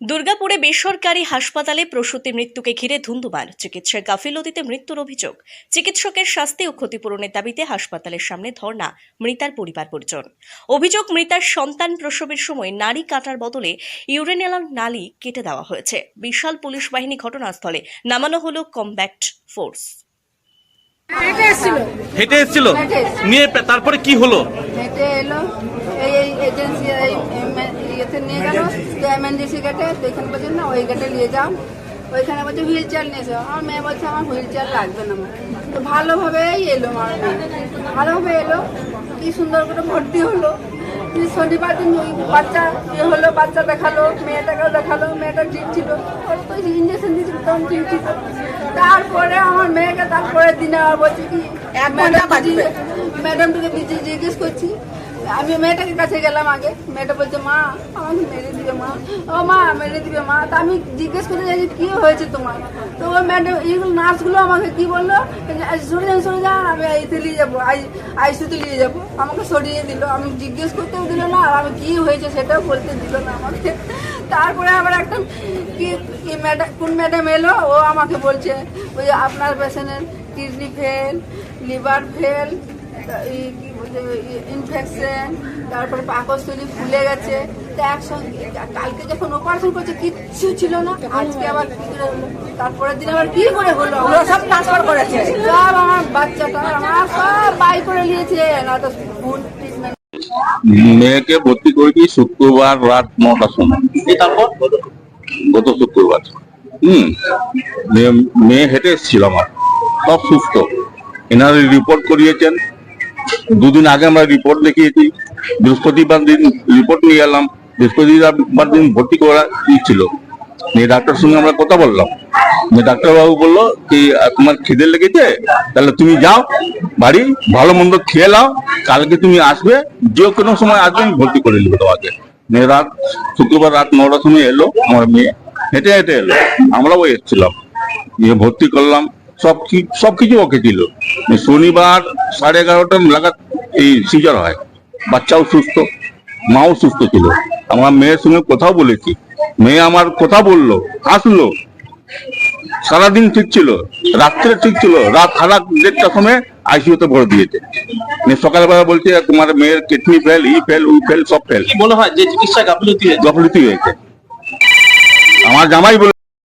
দুর্গাপুরে বেসরকারি হাসপাতালে প্রসূতি মৃত্যুকে ঘিরে ধুন্ধুমার চিকিৎসার গাফিলতিতে মৃত্যুর অভিযোগ। চিকিৎসকের শাস্তি ও ক্ষতিপূরণের দাবিতে হাসপাতালের সামনে ধর্ণা, মৃতার পরিবার পরিজন। অভিযোগ, মৃতার সন্তান প্রসবের সময় নারী কাটার বদলে ইউরেনিয়াল নালী কেটে দেওয়া হয়েছে। বিশাল পুলিশ বাহিনী ঘটনাস্থলে নামানো হলো কমব্যাক্ট ফোর্স। হেঁটে এসেছিল। হেঁটে এসেছিল? হেঁটে। নিয়ে তারপরে কি হলো? হেঁটে এলো এই এজেন্সি এই ইয়েতে নিয়ে গেল তো এমএনডিসি গেটে তো এখানে বলছে না ওই গেটে নিয়ে যাও। ওইখানে বলছে হুইল চেয়ার নিয়ে এসো। আমার মেয়ে বলছে আমার হুইল চেয়ার লাগবে না আমার। তো ভালোভাবেই এলো আমার ভালোভাবে এলো কি সুন্দর করে ভর্তি হলো। শনিবার দিন ওই বাচ্চা ইয়ে হলো বাচ্চা দেখাল মেয়েটাকেও দেখাল মেয়েটা ঠিক ছিল। ওর তো ইঞ্জেকশন দিয়েছিল তখন ঠিক ছিল। তারপরে আমার মেয়েকে তারপরে দিনে আর বলছে কি ম্যাডাম ম্যাডামটাকে জিজ্ঞেস করছি আমি মেয়েটাকে কাছে গেলাম আগে। মেয়েটা বলছে, মা, আমাকে মেরে দিবে, মা। ও মা, মেরে দিবে, মা। তা আমি জিজ্ঞেস করতে চাই যে কি হয়েছে তোমার? তো ওই ম্যাডাম এইগুলো নার্সগুলো আমাকে কি বলল? সরে যান সরে যান, আমি আইতে নিয়ে যাব, আই আইসিউতে নিয়ে যাব। আমাকে সরিয়ে দিল। আমি জিজ্ঞেস করতেও দিল না, আর আমি কি হয়েছে সেটাও বলতে দিল না আমাকে। তারপরে আবার একটা কি কি ম্যাডাম কোন ম্যাডাম এলো? ও আমাকে বলছে, ওই আপনার পেশেন্টের kidney fail, liver fail infection তারপরে পাকস্থলী ফুলে গেছে। তো একসঙ্গে কালকে যখন অপারেশন করছে কিচ্ছু ছিল না। আজকে আবার তারপরের দিন আবার কি করে হলো? সব ট্রান্সফার করেছে। সব আমার বাচ্চাটা আমার সব বাই করে নিয়েছে। না তো ফুল ট্রিটমেন্ট মেয়েকে ভর্তি করেছি শুক্রবার রাত নটার সময়। তারপর? গত শুক্রবার। হুম। মেয়ে মেয়ে হেঁটে এসেছিল আমার। সব সুস্থ। এনারা রিপোর্ট করিয়েছেন। দুদিন আগে আমরা রিপোর্ট দেখিয়েছি, বৃহস্পতিবার দিন রিপোর্ট নিয়ে এলাম, বৃহস্পতিবার দিন ভর্তি করা ছিল। নিয়ে ডাক্তার সঙ্গে আমরা কথা বললাম। নিয়ে ডাক্তারবাবু বলল কি তোমার খিদে লেগেছে? তাহলে তুমি যাও, বাড়ি, ভালো মন্দ খেয়ে নাও, কালকে তুমি আসবে, যে কোনো সময় আসবে, আমি ভর্তি করে নেব তোমাকে। রাত, শুক্রবার রাত নটার সময় এলো, আমার মেয়ে। হেঁটে হেঁটে এলো। আমরাও এসেছিলাম। নিয়ে ভর্তি করলাম। সব কি, সবকিছু ওকে ছিল শনিবার সাড়ে এগারোটা লাগাত এই সিজার হয়। বাচ্চাও সুস্থ মাও সুস্থ ছিল। আমার মেয়ের সঙ্গে কথাও বলেছি। মেয়ে আমার কথা বলল হাসলো। সারাদিন ঠিক ছিল রাত্রে ঠিক ছিল রাত সারা দেড়টার সময় আইসিউতে ভরে দিয়েছে। সকালবেলা বলছে তোমার মেয়ের কিডনি ফেল ই ফেল উই ফেল সব ফেল মনে হয়? যে চিকিৎসা গাফিলতি গফলতি হয়েছে। আমার জামাই বলে